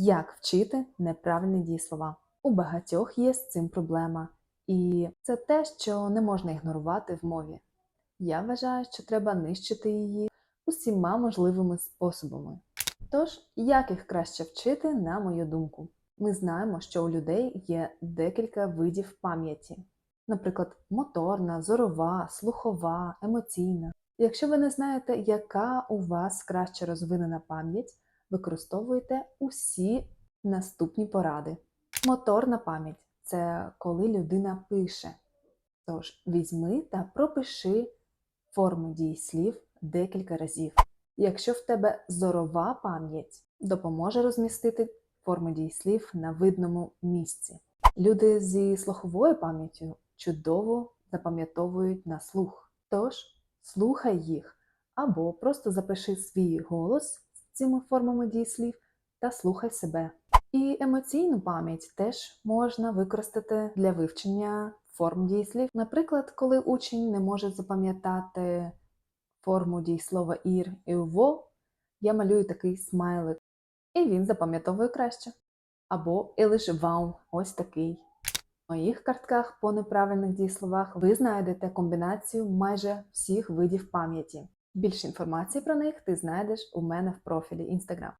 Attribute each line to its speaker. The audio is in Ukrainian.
Speaker 1: Як вчити неправильні дієслова? У багатьох є з цим проблема, і це те, що не можна ігнорувати в мові. Я вважаю, що треба нищити її усіма можливими способами. Тож, як їх краще вчити, на мою думку? Ми знаємо, що у людей є декілька видів пам'яті, наприклад, моторна, зорова, слухова, емоційна. Якщо ви не знаєте, яка у вас краще розвинена пам'ять, використовуйте усі наступні поради. Моторна пам'ять це коли людина пише. Тож візьми та пропиши форму дієслів декілька разів. Якщо в тебе зорова пам'ять, допоможе розмістити форму дієслів на видному місці. Люди зі слуховою пам'яттю чудово запам'ятовують на слух. Тож слухай їх або просто запиши свій голос цими формами дієслів та слухай себе. І емоційну пам'ять теж можна використати для вивчення форм дієслів. Наприклад, коли учень не може запам'ятати форму дієслова ір і во, я малюю такий смайлик, і він запам'ятовує краще. Або лише вау, ось такий. В моїх картках по неправильних дієсловах ви знайдете комбінацію майже всіх видів пам'яті. Більше інформації про них ти знайдеш у мене в профілі Instagram.